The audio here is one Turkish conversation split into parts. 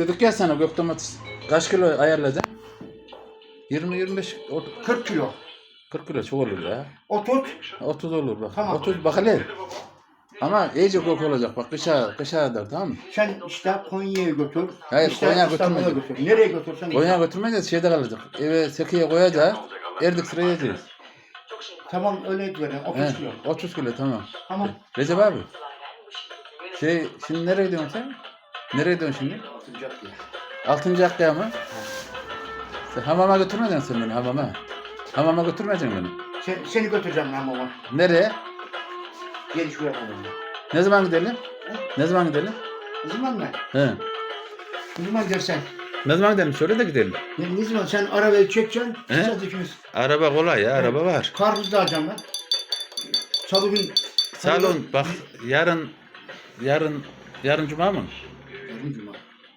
dedik ya sana gök domates kaç kilo ayarlayacaksın? 20-25 ot- 40 kilo. 40 kilo çok olur ya. O tut. 30 olur bak. Tamam. 30 bak hele. Ama iyice gök olacak bak kışa kışa kadar tamam mı? Sen işte Konya'ya götür. Hayır, işte Konya'ya İstanbul'a götürme. götür. Nereye götürsen Konya götürmeyeceğiz şeyde kalacak. Eve sekiye koyacağız. Erdik sıraya yiyeceğiz. Tamam öyle verin. 30 He, kilo. 30 kilo tamam. Tamam. Recep abi. Şey şimdi nereye gidiyorsun sen? Nereye gidiyorsun şimdi? Atacak ya. Altıncı hakkıya mı? Sen hamama götürmeyeceksin sen beni hamama. Hamama götürmeyeceksin beni. Sen, seni götüreceğim baba. Nereye? Gel şuraya koyalım. Ne zaman gidelim? Ne zaman gidelim? Ne zaman mı? He. Ne zaman dersen. Ne zaman gidelim? Söyle de gidelim. Ne, ne zaman sen arabayı çekeceksin. He? İkimiz. Araba kolay ya, araba var. Karpuz da alacağım ben. Salı gün. Salon bak yarın yarın yarın cuma mı? Yarın cuma.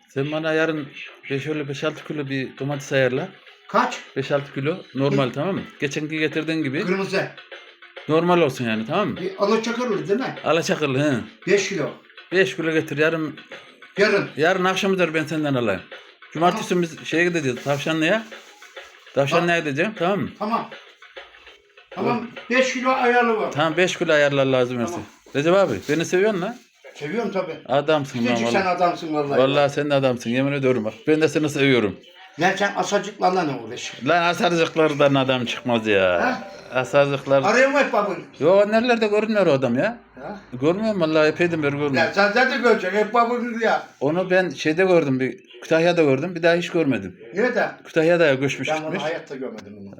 Sen bana yarın 5 öyle 5-6 kilo bir domates ayarla. Kaç? 5-6 kilo normal tamam mı? Geçenki getirdiğin gibi Kırmızı. normal olsun yani tamam mı? Bir alaçakır olur değil mi? Alaçakıllı he. 5 kilo. 5 kilo getir yarın Yarın. yarın akşam üzeri ben senden alayım. Cumartesi biz şeye gideceğiz Tavşanlı'ya. Tavşanlı'ya gideceğim tamam mı? Tamam. Tamam. 5 kilo ayarlı var. Tamam 5 kilo ayarlar lazım Tamam. Ersin. Recep abi beni seviyorsun lan. Seviyorum tabii. Adamsın lan Küçücük sen vallahi. adamsın vallahi. Vallahi sen de adamsın yemin ediyorum bak. Ben de seni seviyorum. Lan sen asacıklarla ne uğraşıyorsun? Lan asarcıklardan adam çıkmaz ya. Asarcıklar. Arıyor mu hep babın? Yo nerelerde görünmüyor o adam ya. Ha? Görmüyorum vallahi epeyden beri görmüyorum. Lan sen zaten göreceksin hep babın ya. Onu ben şeyde gördüm bir Kütahya'da gördüm bir daha hiç görmedim. Nerede? Kütahya'da göçmüş Ben onu gitmiş. hayatta görmedim bunu.